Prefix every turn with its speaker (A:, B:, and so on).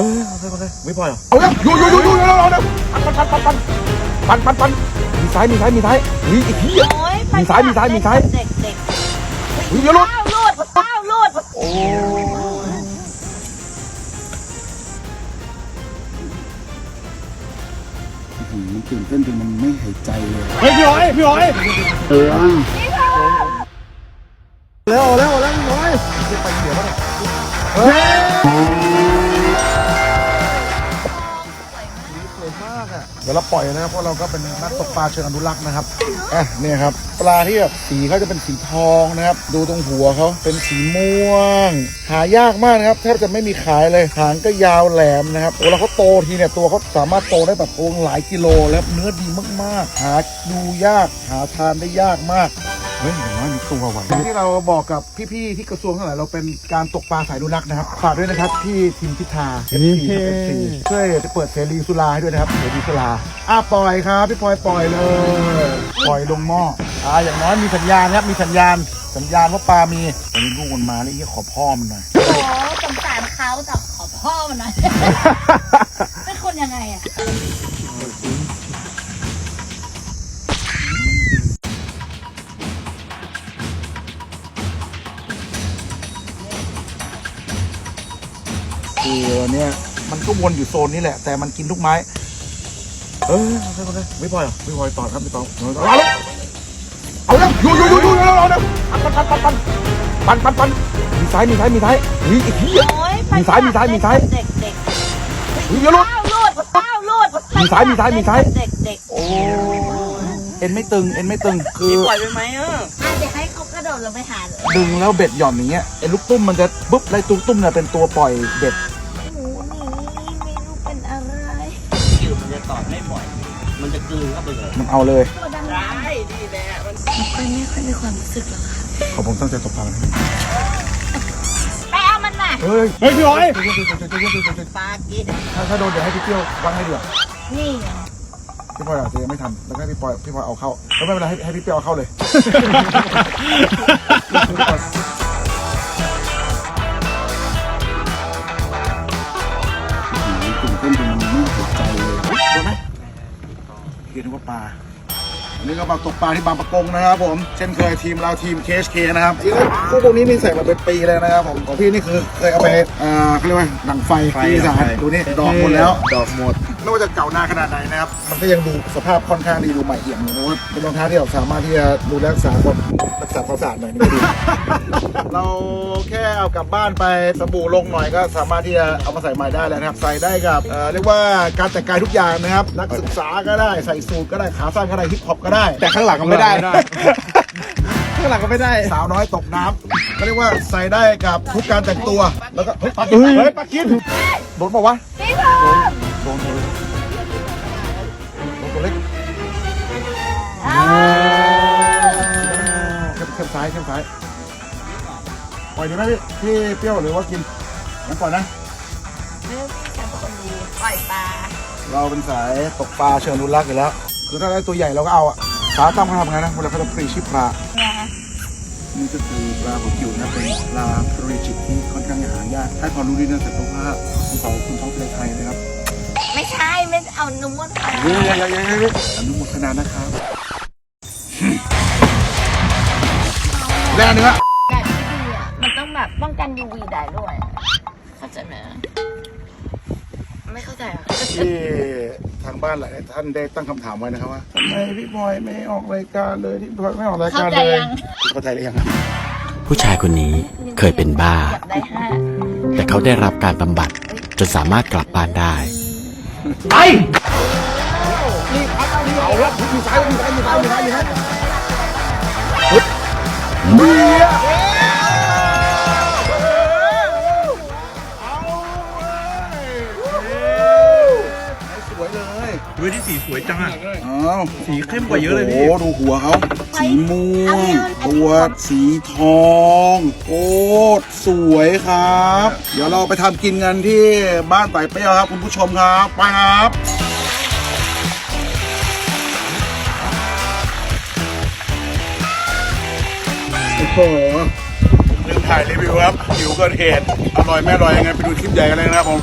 A: เออโอเคโอเคไม่ปล่อยเหรอ
B: เอาแล้วอยู่อยู่อยู่อยู่แล้วแล้วปันปันปันปันปันปันปันมีซ้ายมีซ้ายมีซ้ายเฮ้ยไอ้เหี้ย
C: โอ้ย
B: มีซ้ายมีซ้ายมีซ้าย
C: เด็กเด็ก
B: เฮ้ยเดี๋ยวรถ
C: ข้าวรูดข้าวรูด
B: โอ้มันตื่นเต้นจนมันไม่หายใจเลย
A: เฮ้ยพี่หอยพี่หอย
B: เออแล้วแล้วแล้วพี่น้อยจะไปเดี๋ยวแล้วเฮ้ย เดี๋ยวเราปล่อยนะครับเพราะเราก็เป็นนักตกปลาเชิงอนุรักษ์นะครับอะเนี่ยครับ ปลาที่แบบสีเขาจะเป็นสีทองนะครับ ดูตรงหัวเขาเป็นสีม่วง หายากมากนะครับแทบจะไม่มีขายเลยหางก็ยาวแหลมนะครับเวลาเขาโตทีเนี่ยตัวเขาสามารถโตได้แบบโตหลายกิโลแล้วเนื้อดีมากๆ หาดูยากหาทานได้ยากมาก ฮ้ยอย่างน้อยมีตัวไหวที่เราบอกกับพี่ๆที่กระทรวงทั้งหลายเราเป็นการตกปลาสายอนุรักษ์นะครับฝากด้วยนะครับที่ทีมพิธา FC ครับ FC ช่วยเปิดเสรีสุราให้ด้วยนะครับเสรีสุราอะปล่อยครับพี่พลอยปล่อยเลย ปล่อยลงหม้ออ่าอย่างน้อยมีสัญญาณครับมีสัญญาณสัญญาณว่าปลามีตอนนี้ลูกมันมาแล้วยี่ขอพ่อมันหน่อย
C: โอ้สงสารเขาแต่ขอพ่อมันหน่อยเป็นคนยังไงอะ
B: คือเนี่ยมันก็วนอยู่โซนนี้แหละ แต่มันกินทุกไม้ เออโอเคโอไม่ปล่อยเหรอไม่ปล่อยต่อครับไม่ต่อเอาแล้วเอาแล้วอยู่อยู่อยู่อยู่แล้วแล้วปันปันปันปันปันปันปันมีซ้ายมีซ้ายมีซ้ายเฮ้ยไอ้เหี้มีซ้ายมีซ้ายมีซ้าย
C: เด็กเด็ก
B: เฮ้ยเดี๋ยวรถ
C: รูดข้าวรูด
B: มีซ้ายมีซ้ายมีซ้าย
C: เด็กเด็ก
B: โอ้เอ็นไม่ตึงเอ็นไม่ตึงคือ
A: ปล่อยไปไหมอะ
C: อะเดี๋ยวให้เขากระโดดลงไปหา
B: ดึงแล้วเบ็ดหย่อนอย่างเงี้ยไอ้ลูกตุ้มมันจะปุ๊บไอ้ตุ้มตุ้มเนี่ยเป็นตัวปล่อยเบ็ด
C: มัน
A: จะกลืนเข้าไปเลย
B: มันเอาเลย
C: ตัวดำ
A: ได้ดีแหละมัน
C: ไม่ค่อยไม่ค่อยมีความรู้สึกหรอกค่ะ
B: ขอผมตั้งใจตกปลานะ
C: ไปเอามันมา
B: เฮ้ย
A: เฮ้ยพี่หอย
C: ปากิน
B: ถ้าถ้าโดนเดี๋ยวให้พี่เปรี้ยววางให้เดือด
C: นี่ไง
B: พี่พลอยอาจจะยังไม่ทันแล้วก็ให้พี่พลอยพี่พลอยเอาเข้าแล้วไม่เป็นไรให้ให้พี่เปรี้ยวเอาเข้าเลย เห็นว่าปลาอันนี้ก็มาตกปลาที่บางประกงนะครับผม เช่นเคยทีมเราทีมเคสเคนะครับคู่พวกนี้นี่ใส่มาเป็นปีเลยนะครับผม ของพี่นี่คือเคยเอาไปอ่าเขาเรียกว่าหนังไฟที่อีสานดูนี่ดอกหมดแล้ว
A: ดอกหมด
B: ไม่ว่าจะเก่านานขนาดไหนนะครับ มันก็ยังดูสภาพค่อนข้างดีดูใหม่เอี่ยมอยู่นะว่าเป็นรองเท้าที่เราสามารถที่จะดูแลรักษาความรักษาความสะอาดหน่อยนี่ก็ดี เราแค่เอากลับบ้านไปสบู่ลงหน่อยก็สามารถที่จะเอามาใส่ใหม่ได้แล้วนะครับ ใส่ได้กับเอ่อเรียกว่าการแต่งกายทุกอย่างนะครับ นักศึกษาก็ได้ใส่สูทก็ได้ขาสั้นก็ได้ฮิปฮอปก็ได้ แต่ข้างหลังก็ไม่ได้
A: ข้างหลังก็ไม่ได้
B: สาวน้อยตกน้ำก็เรียกว่าใส่ได้กับทุกการแต่งตัว แล้วก็เฮ้ยปลากินเฮ้ยปลากินโดนเปล่าวะ
C: พี่ทอ
B: เข้มเข้มซ้ายเข้มซ้ายปล่อยดีไหมพี่พี่เปรี้ยวหรือว่ากินงั้นปล่อยนะ
C: เรื่องพี่ฉันเป็นคนดีปล่อยปลา
B: เราเป็นสายตกปลาเชิงอนุรักษ์อยู่แล้ว คือถ้าได้ตัวใหญ่เราก็เอาอะขาตั้มเขาทำไงนะเวลาเขาจะฟรีชิปปลา
C: ไง
B: นี่ก็คือปลาหัวจิ๋วนะเป็นปลาฟรีชิปที่ค่อนข้างจะหายากให้ความรู้ดีเรื่องสัตว์ภาพคุณสองคุณท้องทะเลไทยนะครับ
C: ไม่ใช่ไม่เอานุ่มมดปลา
B: เฮ้ยยังยังยังยังอนุโมทนานะครับ แล่เนื้อ
C: การที่ดีอะมันต้องแบบป้องกัน UV ได้ด้วย เข้าใจไหมไม่เข้าใจอะ
B: ที่ทางบ้านหลายท่านได้ตั้งคำถามไว้นะครับว่าทำไมพี่บอยไม่ออกรายการเลยที่บอยไม่ออกรายการเลยเข้าใจหรือยังครับ
D: ผู้ชายคนนี้เคยเป็นบ้า
C: อยากได้ห้า
D: แต่เขาได้รับการบำบัดจนสามารถกลับบ้านได้
B: ไปนี่พักเอาละมีซ้ายมีซ้ายมีซ้ายมีซ้ายมีซ้าย เบียสวยเลย
A: ดูที่สีสวยจังอะ
B: อ้าว
A: สีเข้มกว่าเยอะเลยพี่
B: โอ้โหดูหัวเขาสีม่วงตัวสีทองโอ้สวยครับ เดี๋ยวเราไปทำกินกันที่บ้านไต่เปรี้ยวครับ คุณผู้ชมครับ ไปครับ โอ้โหลืมถ่ายรีวิวครับหิวเกินเหตุอร่อยไม่อร่อยยังไงไปดูคลิปใหญ่กันเลยนะครับผม